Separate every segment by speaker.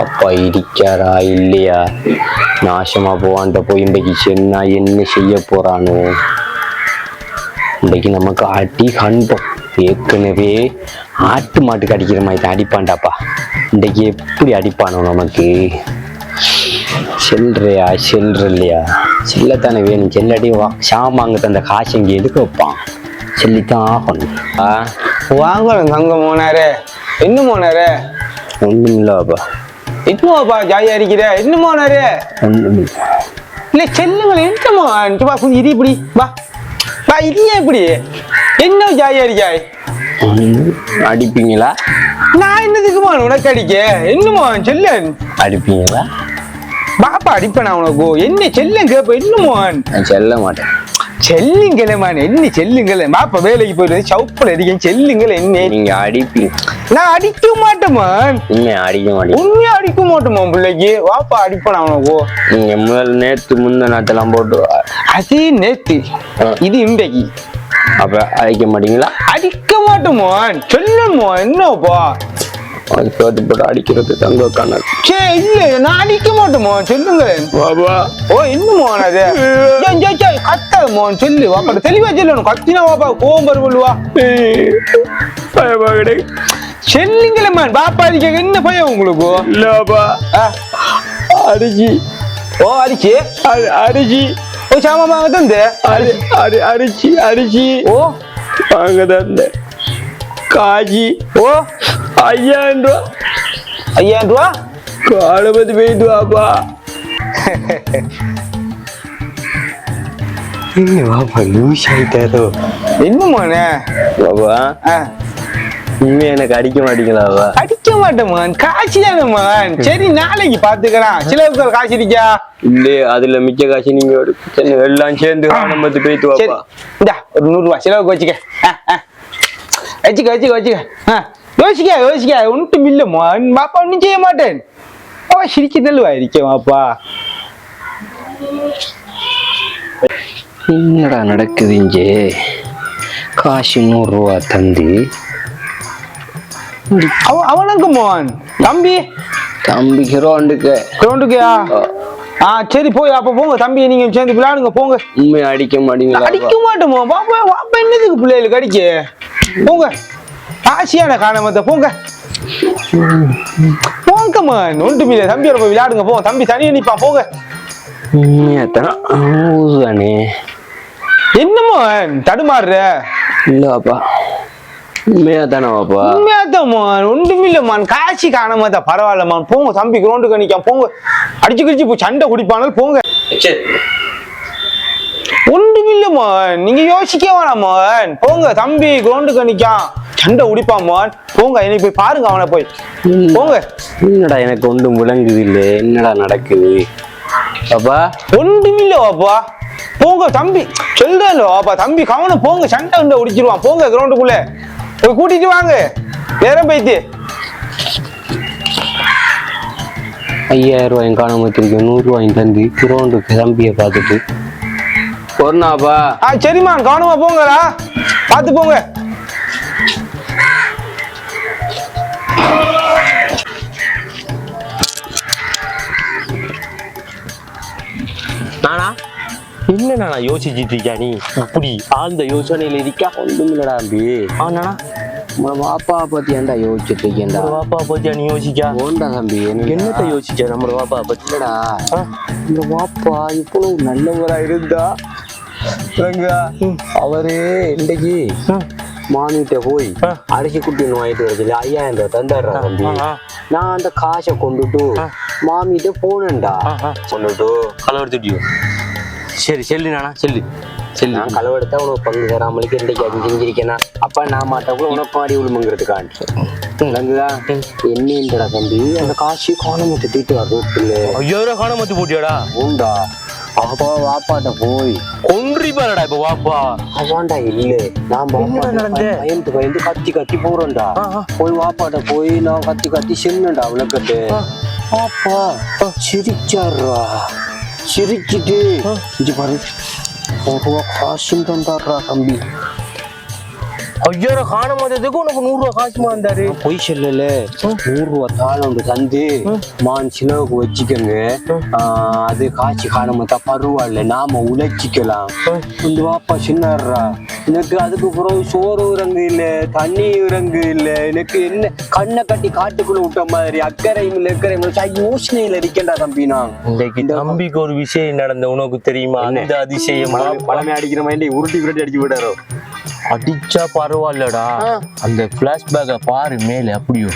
Speaker 1: அப்பா இடிக்காரா இல்லையா? நாசமா போவான்ட்ட போய் இன்றைக்கு சென்னா என்ன செய்ய போறானோ? இன்றைக்கு நமக்கு அடி கண்டோம். ஏற்கனவே ஆட்டு மாட்டுக்கு அடிக்கிற மாதிரி தான் அடிப்பான்டாப்பா. இன்றைக்கு எப்படி அடிப்பானோ நமக்கு? செல்றியா செல்ற இல்லையா செல்லத்தானே வேணும் செல்லடி வா. சாமாங்க தந்த காசு இங்கே எதுக்கு வைப்பான்? செல்லித்தான் ஆகணும். ஆ?
Speaker 2: வாங்கணும் தங்க மோனாரே. என்ன மோனாரே?
Speaker 1: ஒன்றும் இல்லைப்பா
Speaker 2: என்னப்பா ஜாலியா இருக்கிற? என்ன மோனாரே?
Speaker 1: ஒன்றும்
Speaker 2: இல்ல செல்லுங்கள என்னமோ வா கொஞ்சம் இரு இப்படி வா. வா இது இப்படி? என்ன ஜாலியா இருக்காய்
Speaker 1: அடிப்பீங்களா?
Speaker 2: நான் என்னதுக்குமா உனக்கு அடிக்க? என்னமோ செல்லன்
Speaker 1: அடிப்பீங்களா?
Speaker 2: பாப்பா அடிப்பேன் உனக்கு? என்ன செல்லம் கேப்ப என்னமோ
Speaker 1: நான் செல்ல மாட்டேன்.
Speaker 2: செல்லுங்களேமான் என்ன செல்லுங்களே. பாப்பா வேலைக்கு போயிட்டு சவுப்பில் அடிக்க செல்லுங்களே என்ன.
Speaker 1: நீங்க அடிப்பீங்க
Speaker 2: நான் அடிக்க மாட்டேமான்
Speaker 1: உண்மையா அடிக்க மாட்டீங்க
Speaker 2: உண்மையா அடிக்க மாட்டோமா பிள்ளைக்கு. வாப்பா அடிப்பேன் உனக்கு?
Speaker 1: நீங்க முதல் நேத்து முந்த நாத்தெல்லாம் போட்டு
Speaker 2: அது நேத்து. இது இன்றைக்கு.
Speaker 1: அப்ப அடிக்க மாட்டீங்களா?
Speaker 2: அடிக்க மாட்டோமான் சொல்லுமோ என்னப்பா?
Speaker 1: அது போட்டு அடிக்கிறது தங்க கணக்கு
Speaker 2: சே இல்ல நான் அடிக்க மாட்டோமா சொல்லுங்க.
Speaker 1: பாபா
Speaker 2: ஓ அது? ஏன் ஜே, ஜே, கத்தாதமோ சொல்லு வாப்பா தெளிவா சொல்லணும் கத்தினா வாப்பா கோவம் வருவா
Speaker 1: பயமா கிடையாது
Speaker 2: செல்லுங்களேம்மான் பாப்பா அடிக்க என்ன பயம் உங்களுக்கு?
Speaker 1: இல்லப்பா அடிச்சு.
Speaker 2: ஓ அடிச்சு?
Speaker 1: அடி- அடிச்சு.
Speaker 2: ஓ சாமா வாங்க தந்து.
Speaker 1: அடி அடி அடிச்சு அடிச்சு.
Speaker 2: ஓ.
Speaker 1: வாங்க தந்த காஜி
Speaker 2: ஓ.
Speaker 1: ஐயாயிரம் ரூபா.
Speaker 2: ஐயாயிரம் ரூபா?
Speaker 1: காலபதி போயிட்டு வாப்பா. வாப்பா லூஸ் ஆயிட்டாரோ
Speaker 2: என்னமோண்ணே
Speaker 1: பாபா
Speaker 2: ஆ,
Speaker 1: உண்மையா எனக்கு அடிக்க மாட்டீங்களாவா
Speaker 2: அடிக்க மாட்டேமான் காசு தானேமான் சரி நாளைக்கு பாத்துக்கலாம் சில காசு இருக்கா?
Speaker 1: இல்லையே அதுல மிச்ச காசு நீங்க எல்லாம் சேர்ந்து ஆனம்பத்து போயிட்டு வாப்பா.
Speaker 2: இந்தா ஒரு நூறு ரூபாய் செலவுக்கு வச்சுக்க. வச்சுக்க வச்சுக்க வச்சுக்க. யோசிக்க யோசிக்க. ஒன்றும் இல்லைம்மா பாப்பா ஒன்றும் செய்ய மாட்டேன். அவ சிரிக்க நல்லவா இருக்கேன் பாப்பா.
Speaker 1: என்னடா நடக்குது இங்கே? காசு நூறுரூவா தந்து.
Speaker 2: அவ அவனுக்கு மோன். தம்பி?
Speaker 1: தம்பி ஹிரோண்டுக்கு
Speaker 2: கிரௌண்டுக்குயா ஆ. சரி போய் அப்ப போங்க. தம்பி நீங்க சேர்ந்து விளையாடுங்க போங்க.
Speaker 1: உண்மை அடிக்க மாட்டீங்களா?
Speaker 2: அடிக்க மாட்டோமோ பாப்பா பாப்பா என்னதுக்கு பிள்ளைகளுக்கு அடிக்க? போங்க. ஆசியான காணாமத்த போங்க. போங்க மான். ஒன்றுமில்ல தம்பியோட போய் விளையாடுங்க. போங்க தம்பி தனியா நிப்பான் போங்க.
Speaker 1: ஊதானே
Speaker 2: என்னமோ தடுமாறுற?
Speaker 1: இல்லவாப்பா உண்மையாத்தானே வாப்பா
Speaker 2: உண்மையாத்தான் ஒன்றுமில்லம்மான் காட்சி காணாமத்த பரவாயில்லம்மான் போங்க. தம்பி கிரௌண்டுக்கு நிக்கான் போங்க. அடிச்சு கிடிச்சு போய் சண்டை குடிப்பானால் போங்க. ஒன்றுமில்லம்மான் நீங்க யோசிக்க வேணாமான் போங்க. தம்பி கிரௌண்டுக்கு நிக்கான் சண்டை குடிப்பான் போங்க என்னை போய் பாருங்க அவனை போய். போங்க.
Speaker 1: என்னடா எனக்கு ஒன்றும் விளங்குது இல்லை என்னடா நடக்குது? பாப்பா
Speaker 2: ஒன்றுமில்ல வாப்பா போங்க தம்பி. சொல்றேன் வாப்பா தம்பி கவனம் போங்க சண்டை உண்டை உடிச்சிருவான். போங்க கிரௌண்டுக்குள்ள போய் கூட்டிட்டு வாங்க. நேரம் போயிட்டு.
Speaker 1: ஐயாயிரம் ரூபாயும் காணாம திருப்பி நூறுரூவாயும் தந்து. கிரௌண்டுக்கு தம்பியை பார்த்துட்டு. பொருணாப்பா
Speaker 2: ஆ சரிம்மா கவனமா போங்கடா. பார்த்து போங்க.
Speaker 1: என்ன நானா யோசிச்சுட்டு இருக்கியா நீ அப்படி ஆழ்ந்த யோசனையில இருக்கா? ஒன்றும் இல்லடா தம்பி. ஆனா நம்ம வாப்பா பத்தி ஏன்டா யோசிச்சுட்டு இருக்கேன்டா
Speaker 3: வாப்பா பத்தியா நீ யோசிச்சா
Speaker 1: ஓண்டா தம்பி?
Speaker 3: என்னத்த யோசிச்ச நம்ம வாப்பா பத்தி.
Speaker 1: இல்லடா இந்த வாப்பா இவ்வளவு நல்லவரா இருந்தா? அவரு இன்னைக்கு மாமிகிட்ட போய். அரிசி குட்டி வாங்கிட்டு வரது ஐயாயிரம் ரூபாய் தந்துடுறா தம்பி. நான் அந்த காசை கொண்டுட்டு மாமிகிட்ட போனேன்டா.
Speaker 3: கொண்டுட்டு களவெடுத்துட்டியோ சரி செல்லு நானா? செல்லு. செல்லு.
Speaker 1: நான் களவெடுத்தா உனக்கு பங்கு தராமலுக்கு இன்னைக்கு அது செஞ்சிருக்கேனா அப்ப நான் மாட்டப்போ உனக்கு மாறி விழுமுங்கிறதுக்காண்டி விளங்குதா? என்னடா தம்பி? அந்த காசு காணாம திட்டு வர ரோட்டுல
Speaker 3: ஐயாயிரம் ரூபாய் காண மத்து போட்டியாடா?
Speaker 1: உண்டா அப்பா வாப்பாட்ட போய்.
Speaker 3: கொன்றி பாருடா இப்ப வாப்பா.
Speaker 1: அதான்டா இல்ல. நான்
Speaker 3: நடந்து?
Speaker 1: பயந்து பயந்து கத்தி கத்தி போறேன்டா. போய் வாப்பாட்ட போய் நான் கத்தி கத்தி சின்னடா விளக்கட்டு பாப்பா சிரிச்சாரா சிரிச்சிட்டு இது பாரு ஒரு ரூபா காசும் தந்தாடுறா தம்பி
Speaker 3: ஐயாயிரம் காண மாட்டதுக்கு உனக்கு நூறு ரூபா காசு வந்தாரு
Speaker 1: பொய் சொல்லல. நூறு ரூபா தாளம் தந்து மான் சிலவுக்கு வச்சுக்கோங்க. அது காய்ச்சி காணாமத்தா பரவாயில்ல. நாம உழைச்சிக்கலாம். இந்த வாப்பா சின்னாடுறா எனக்கு அதுக்கு பிறகு சோறு இறங்கு இல்ல தண்ணி இறங்கு இல்ல. எனக்கு என்ன கண்ணை கட்டி காட்டுக்குள்ள விட்ட மாதிரி அக்கறையும் இல்ல அக்கறையும் இல்ல. யோசனையில இருக்கேன்டா தம்பி நான்.
Speaker 3: தம்பிக்கு ஒரு விஷயம் நடந்த உனக்கு தெரியுமா? அந்த அதிசயம்
Speaker 1: பழமை அடிக்கிற மாதிரி உருட்டி உருட்டி அடிச்சு விடாரோ
Speaker 3: அடிச்சா பரவாயில்லடா. அந்த பிளாஷ்பேக்கை பாரு மேலே அப்படியோ.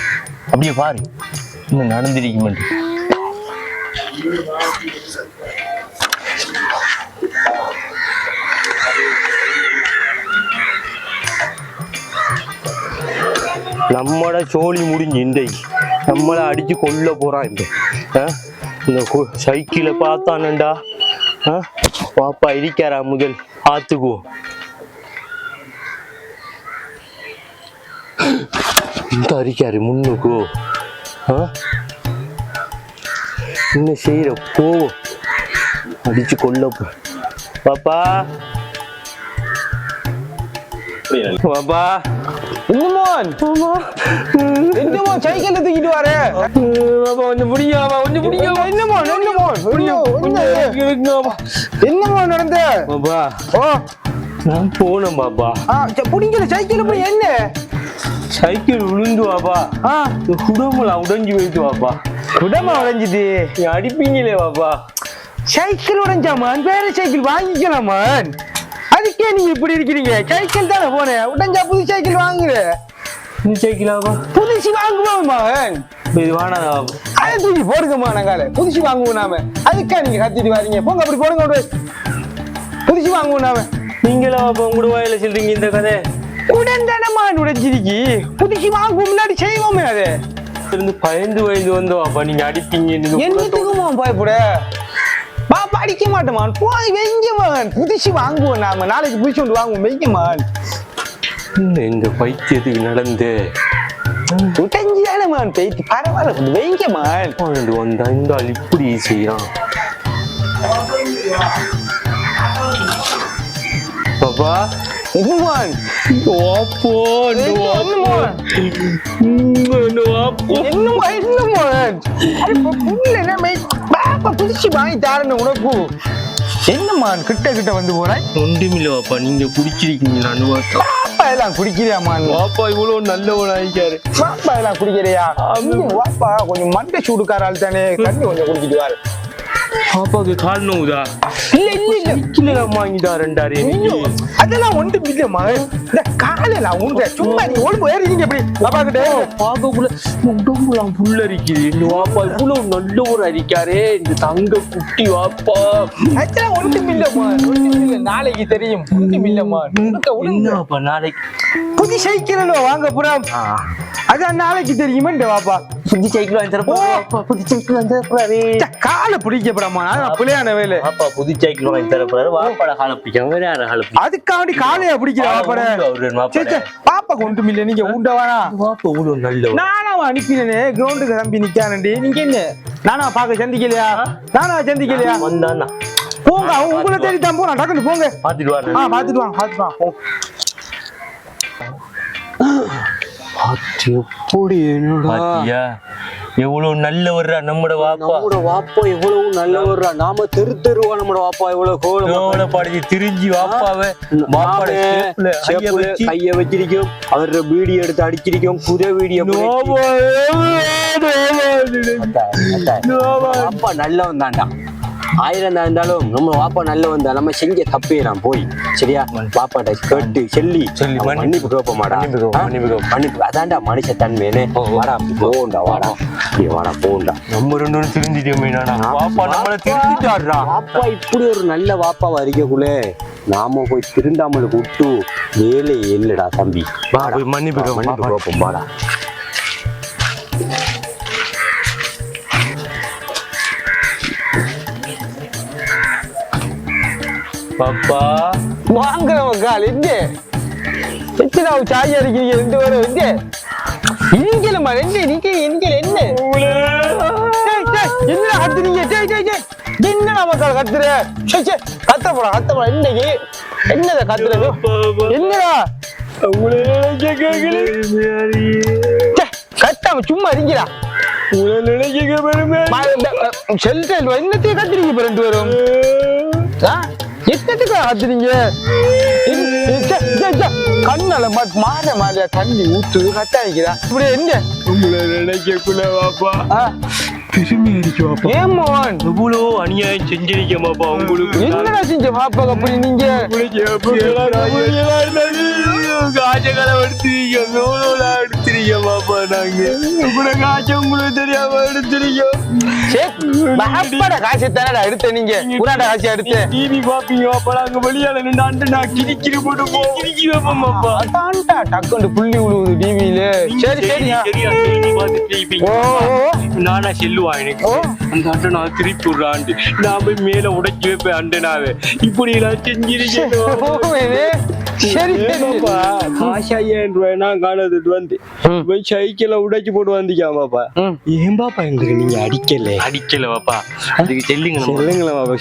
Speaker 3: அப்படியே பாரு. இன்னும் நடந்திருக்க மாட்டேன் நம்மட சோழி முடிஞ்சு இன்றைக்கு நம்மளை அடிச்சு கொல்ல போறான் இந்த? இந்த சைக்கிளை பார்த்தானண்டா? பாப்பா இருக்காரா முதல்? பார்த்துக்குவோம். இந்த அரிக்காரு முன்னுக்கு ஆ? என்ன செய்யற போ அடிச்சு கொல்ல பாப்பா பாப்பா
Speaker 2: என்னமோன் என்னமோ சைக்கிள் தூக்கிட்டு வர
Speaker 3: பாப்பா கொஞ்சம் பிடிக்காமா கொஞ்சம்
Speaker 2: என்னமோன் ஐயோ, என்ன? என்னமோ நடந்த
Speaker 3: பாப்பா
Speaker 2: ஓ
Speaker 3: நான் போனேன் பாப்பா
Speaker 2: புடிங்கல சைக்கிள் போய் என்ன
Speaker 3: சைக்கிள் விழுந்து வாப்பா.
Speaker 2: ஆ.
Speaker 3: குடம்புல உடைஞ்சு போயிட்டு வாப்பா.
Speaker 2: குடமா உடைஞ்சுது.
Speaker 3: நீ அடிப்பீங்களே பாப்பா
Speaker 2: சைக்கிள் உடைஞ்சாமான் வேற சைக்கிள் வாங்கிக்கலாமான் அதுக்கே நீங்க இப்படி இருக்கிறீங்க. சைக்கிள் தானே போனேன். உடைஞ்சா புது சைக்கிள் வாங்குற.
Speaker 3: இந்த சைக்கிளாப்பா
Speaker 2: புதுசு வாங்குவோம் மகன்
Speaker 3: இது பாப்பா
Speaker 2: அதை தூக்கி போடுங்கம்மா நாங்கால புதுசு வாங்குவோம் நாம. அதுக்கா நீங்க கத்திட்டு வரீங்க. போங்க அப்படி போடுங்க புதுசு வாங்குவோம் நாம.
Speaker 3: நீங்களா பாப்பா உங்களோட வாயில சொல்றீங்க இந்த கதை.
Speaker 2: உடன் தானம்மா உடைஞ்சிருக்கி. புதுசு வாங்குவோம் முன்னாடி செய்வோமே அது.
Speaker 3: இருந்து பயந்து பயந்து வந்தோம். அப்பா நீங்க அடிப்பீங்க
Speaker 2: என்னத்துக்குமா பயப்பட? பாப்பா அடிக்க மாட்டோமான் போய் வெங்கமான் புதுசு வாங்குவோம் நாம. நாளைக்கு புதுசு ஒன்று வாங்குவோம். வெங்கமான்
Speaker 3: இந்த பைத்தியத்துக்கு நடந்து?
Speaker 2: உடைஞ்சு தானேமான் போயிட்டு பரவாயில்ல வெங்கமான்
Speaker 3: பன்னெண்டு வந்தா இந்த ஆள் இப்படி செய்யறான். பாப்பா
Speaker 2: என்னமான்
Speaker 3: வாப்போ
Speaker 2: என்னமான்
Speaker 3: வாப்போ
Speaker 2: என்னமா என்னமான் புள்ள என்ன பாப்பா புதுசு வாங்கி தாரணும் உனக்கு என்னமான் கிட்ட கிட்ட வந்து போறாய்.
Speaker 3: ஒன்றுமில்ல வாப்பா நீங்க குடிச்சிருக்கீங்களான்னு பார்த்தா
Speaker 2: பாப்பா எல்லாம் குடிக்கிறியாமான்
Speaker 3: வாப்பா இவ்வளவு நல்லவன் ஆயிக்காரு
Speaker 2: பாப்பா எல்லாம் குடிக்கிறியா? வாப்பா கொஞ்சம் மண்டை சூடுக்கார ஆள் தானே. தண்ணி கொஞ்சம் குடிக்கிட்டு வாரு.
Speaker 3: பாப்பாக்கு கால் நோவுதா
Speaker 2: இல்ல இல்ல இல்ல
Speaker 3: கிலோ வாங்கி தாரண்டாரு
Speaker 2: ஐயோ, அதெல்லாம் ஒன்றும் இல்லம்மா இந்த காலையில உங்க சும்மா நீ ஓடி போயிருக்கீங்க எப்படி பாப்பா கிட்ட
Speaker 3: பார்க்கக்குள்ள உடம்புலாம் புல்லரிக்குது இந்த வாப்பா இவ்வளவு நல்ல ஒரு அரிக்காரே இந்த தங்க குட்டி வாப்பா
Speaker 2: அதெல்லாம் ஒன்றும் இல்லம்மா ஒன்றும் இல்ல நாளைக்கு தெரியும் ஒன்றும் இல்லம்மா ஒழுங்கு
Speaker 3: என்னப்பா நாளைக்கு
Speaker 2: புது சைக்கிள் வாங்க புறம் அதான் நாளைக்கு தெரியுமா இந்த வாப்பா
Speaker 3: புது சைக்கிள் வாங்கி தரப்போ. புது சைக்கிள் வாங்கி தரப்போறாரு
Speaker 2: காலை பிடிக்கப்படாமா நான் பிள்ளையான வேலை.
Speaker 3: வாப்பா புது சைக்கிள் வாங்கி தரப்போறாரு வாப்பாட காலை பிடிக்காம வேற யார காலை பிடிக்கும்
Speaker 2: அதுக்காண்டி காலையா பிடிக்கிற வாப்பட? பாப்பாக்கு ஒன்றும் இல்ல நீங்க உண்ட வேணா
Speaker 3: வாப்பா இவ்வளவு நல்லவன்
Speaker 2: நானா அனுப்பினே கிரவுண்டுக்கு தம்பி நிக்கானண்டி நீங்க என்ன? நானா பாக்க சந்திக்கலையா? நானா சந்திக்கலையா?
Speaker 3: வந்தான்னா.
Speaker 2: போங்க உங்களை தேடி தான் போறான். டக்குனு போங்க.
Speaker 3: பாத்துட்டு
Speaker 2: ஆ
Speaker 3: வரேன்
Speaker 2: பாத்துட்டு வாங்க பாத்துட்டு வாங்க
Speaker 1: எப்படி
Speaker 3: பாத்தியா? எவ்வளவு நல்லவர்ரா நம்மட வாப்பா.
Speaker 1: நம்மளோட வாப்பா எவ்வளவு நல்லவர்ரா நாம தெரு தெருவா நம்மளோட வாப்பா எவ்வளவு
Speaker 3: எவ்வளவு படுத்தி திரிஞ்சு வாப்பாவை. வாப்பாட கைய வச்சு.
Speaker 1: கைய வச்சிருக்கோம். அவர வீடியோ எடுத்து அடிச்சிருக்கோம். புத வீடியோ. வாப்பா நல்லவன் தான்டா ஆயிரம் தான் இருந்தாலும் நம்ம வாப்பா நல்லவன் தான் நம்ம செஞ்ச தப்பேறான் போய். சரியா? பாப்பாட்ட கேட்டு சொல்லி.
Speaker 3: மன்னிப்பு.
Speaker 1: மன்னிப்பு கேட்போமாடா
Speaker 3: மன்னிப்பு
Speaker 1: அதான்டா மனுஷ தன்மையனே. வாடா போண்டா வாடா. வாடா போண்டா.
Speaker 3: நம்ம ரெண்டு திருந்திட்டோமே வாப்பா நம்மள திருந்திட்டாருடா.
Speaker 1: வாப்பா இப்படி ஒரு நல்ல வாப்பா வரிக்கக்குள்ள நாம போய் திருந்தாமலுக்கு விட்டு வேலை இல்லடா தம்பி.
Speaker 3: மன்னிப்பு
Speaker 1: மன்னிப்பு. கேட்போம் வாடா.
Speaker 3: பாப்பா.
Speaker 2: வாங்குறவன் கால் எங்க? எத்தனை சாய் அடிக்கிறீங்க ரெண்டு பேரும் எங்க? இனிக்கலம்மா ரெண்டு நீங்க இனிக்கல என்ன? ஏய், என்னடா கத்துறீங்க? டேய் டேய் டேய் என்னடா மக்கள் கத்துற? சே சே கத்த போடா கத்த போடா இன்னைக்கு. என்னத கத்துறது? என்னடா? கத்தாம சும்மா இருங்கடா செல்டல் என்னத்தையும் கத்துறீங்க இப்ப ரெண்டு பேரும்? ஆ? என்னத்துக்கு கத்துறீங்க இது- இது- ச்சே, ச்சே, ச்சே. கண்ணால மாற மாறியா தண்ணி கத்தாடிக்கிறா இப்படி என்ன
Speaker 3: உங்களை நினைக்கக்குள்ள வாப்பா.
Speaker 2: ஆ,
Speaker 3: திரும்பி அடிச்சு வாப்பா.
Speaker 2: ஏன் மோகன்?
Speaker 3: எவ்வளோ அநியாயம் செஞ்சிருக்கேன் பாப்பா உங்களுக்கு?
Speaker 2: என்னடா செஞ்ச பாப்பா அப்படி நீங்க?
Speaker 3: எவ்வளோ எடுத்துறீங்க பாப்பா நாங்க. கூட காய்ச்சல் உங்களுக்கு தெரியாம
Speaker 2: காசை தானடா எடுத்த நீங்க புறாட காசை எடுத்து
Speaker 3: டிவி பாப்பீங்க பாப்பா நாங்க வெளியால நின்று நான் கிரிக்கிரி போட்டு போ. கிரிக்கி வைப்போம் பாப்பா
Speaker 2: அதான்டா டக்குண்டு புள்ளி விழுவுது டிவியில சரி. ஓ, ஓ.
Speaker 3: நானா செல்லுவா எனக்கு. அந்த அண்டை நான் திருப்பி விடுறான்ட்டு. நான் போய் மேல உடைச்சு வைப்பேன் அண்டனாவே இப்படி எல்லாம் செஞ்சிருக்கேன்.
Speaker 2: சரி சரி
Speaker 3: காசு ஐயாயிரம் ரூபாய் நான் காணதுட்டு வந்து. போய் சைக்கிள உடைச்சு போட்டு வந்திக்காம பாப்பா
Speaker 2: ம்.
Speaker 1: ஏன் பாப்பா எங்களுக்கு நீங்க அடிக்கல?
Speaker 3: அடிக்கல பாப்பா அதுக்கு செல்லுங்க
Speaker 1: சொல்லுங்களேன் பாப்பா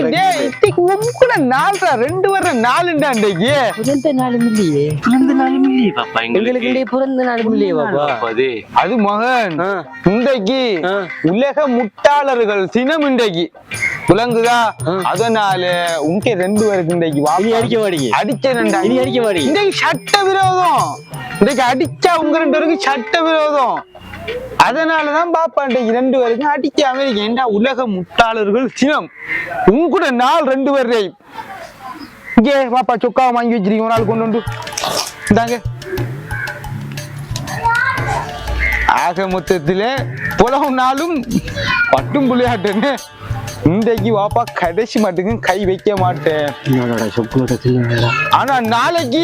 Speaker 2: இன்னைக்கு உம்முக்குள்ள நாலுடா, ரெண்டு வர நாலுண்டா இன்னைக்கு.
Speaker 4: பிறந்த நாளும் இல்லையே.
Speaker 3: பிறந்த நாளும் இல்லையே பாப்பா
Speaker 4: எங்களுக்கு இன்றைய பிறந்த நாளும் இல்லையே பாப்பா
Speaker 3: அது?
Speaker 2: அது மகன்
Speaker 1: ஆ.
Speaker 2: இன்றைக்கு
Speaker 1: ஆ.
Speaker 2: உலக முட்டாளர்கள் தினம் இன்றைக்கு. விளங்குதா அதனால உங்க ரெண்டு பேருக்கு இன்றைக்கு வா-
Speaker 1: இனி அடிக்க மாட்டீங்க.
Speaker 2: அடிச்சேன்டா
Speaker 1: இனி அடிக்க மாட்டீங்க.
Speaker 2: இன்றைக்கு சட்ட விரோதம். இன்றைக்கு அடிச்சா உங்க ரெண்டு பேருக்கு சட்ட விரோதம். அதனாலதான் பாப்பா இன்றைக்கு ரெண்டு பேருக்கும் அடிக்காம இருக்கேன் ஏன்டா உலக முட்டாளர்கள் தினம் உங்கூட நாள் ரெண்டு பேர் இங்கே பாப்பா சொக்காவை வாங்கி வச்சிருக்கீங்க. ஒரு நாள் கொண்டு வந்து. இந்தாங்க. ஆக மொத்தத்துல புலவு நாளும் பட்டும் புள்ளையாட்டுன்னு இன்றைக்கு வாப்பா கடைசி மட்டுக்கும் கை வைக்க மாட்டேன். ஆனா நாளைக்கு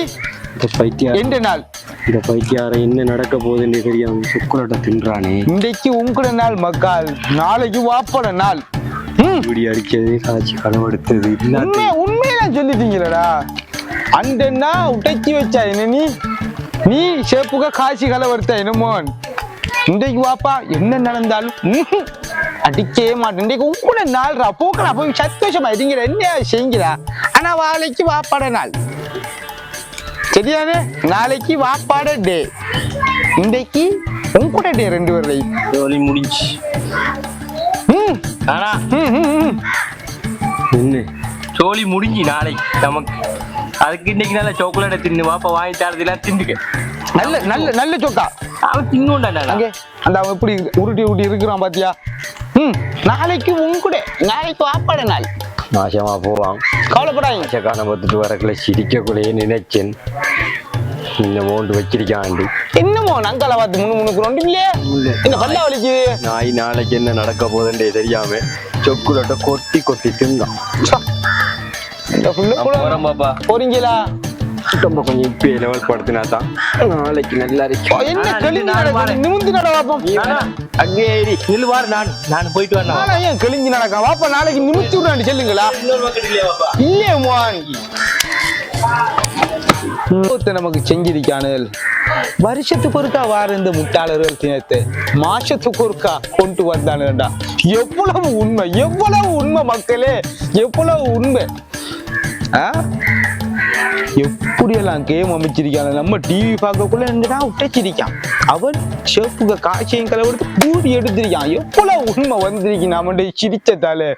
Speaker 1: இந்த
Speaker 2: நாள்?
Speaker 1: இந்த பைத்தியார என்ன நடக்க போகுதுன்னு தெரியாம சொக்குலோட தின்றானே.
Speaker 2: இன்றைக்கு உங்களோட நாள் மக்கள். நாளைக்கு வாப்போட நாள்.
Speaker 1: இப்படி அடிச்சது காய்ச்சி களவெடுத்தது
Speaker 2: உண்மை உண்மையெல்லாம் சொல்லிட்டீங்களடா. அண்டன்னா உடைச்சி வச்சா என்ன நீ? நீ சேப்புக காசி கலவர்த்த என்னமோன் இன்றைக்கு வாப்பா என்ன நடந்தாலும் அடிக்கவே மாட்டேன் உங்களோட நாள்ரா போக்கடா போய் சந்தோஷமா இருங்கிற என்ன செய்யுங்கிறா ஆனா நாளைக்கு வாப்பாட நாள் சரியானே நாளைக்கு வாப்பாட டே இன்றைக்கு உங்களோட டே ரெண்டு பேர்லையும்
Speaker 3: ஜோலி முடிஞ்சு
Speaker 2: ம்
Speaker 3: ஆனா.
Speaker 1: என்ன
Speaker 3: ஜோலி முடிஞ்சு நாளைக்கு நமக்கு அதுக்கு இன்னைக்கு நல்ல சாக்லேட்டை தின்னு வாப்பா வாங்கி தரதுலாம் திண்டுக்க
Speaker 2: நல்ல நல்ல நல்ல சொக்கா
Speaker 3: அவன் தின்னுண்டா
Speaker 2: அங்கே அந்த அவன் எப்படி உருட்டி உருட்டி இருக்கிறான் பாத்தியா ம் நாளைக்கு உங்கூட நாளைக்கு வாப்பாட நாள்
Speaker 1: நாசமா போவான்
Speaker 2: கவலைப்படாதீங்க
Speaker 1: ஆசைக்கான பார்த்துட்டு வரக்குள்ள சிரிக்கக்குள்ளேயே நினைச்சேன் இந்த மோண்டு வச்சிருக்காண்டு
Speaker 2: என்னமோ நங்கால பார்த்து முன்னு முன்னுக்கு ரெண்டு இல்லையே என்ன பல்லா வலிக்குது
Speaker 1: நாய் நாளைக்கு என்ன நடக்க போகுதுன்றே தெரியாம சொக்குலோட்ட கொட்டி கொட்டி தின்னான்
Speaker 2: ச்ச. இந்த புள்ள கூட
Speaker 3: பாப்பா
Speaker 2: போறீங்களா
Speaker 1: நம்ம கொஞ்சம் இப்பே லெவல் படுத்தினா தான் நாளைக்கு நல்லா
Speaker 2: ஓ,
Speaker 1: இருக்கும்
Speaker 2: என்ன. நிமிந்து நட வாப்போம்
Speaker 3: ஆனா, அங்கே ஏறி நில்லு வாரு நான் நான் போயிட்டு வரேன்.
Speaker 2: நானா ஏன் கெளிஞ்சு நடக்கா வாப்பா நாளைக்கு நிமித்தி விடுறாண்டு சொல்லுங்களா?
Speaker 3: இல்லையா
Speaker 2: ஒருத்தன் நமக்கு செஞ்சிருக்கானுகள் வருஷத்துக்கு ஒருக்கா வார இந்த முட்டாளர்கள் தினத்தை மாசத்துக்கு ஒருக்கா கொண்டு வந்தானுடா எவ்வளவு உண்மை எவ்வளவு உண்மை மக்களே எவ்வளவு உண்மை. ஆ? எப்படியெல்லாம் கேம் அமைச்சிருக்காங்க? நம்ம டிவி பார்க்கக்குள்ள என்னடா உடைச்சிருக்கான். அவன் செப்புக காய்ச்சையும் கலவெடுத்து பூரி எடுத்திருக்கான். எவ்வளவு உண்மை வந்திருக்கீங்க நாம சிரிச்சதால.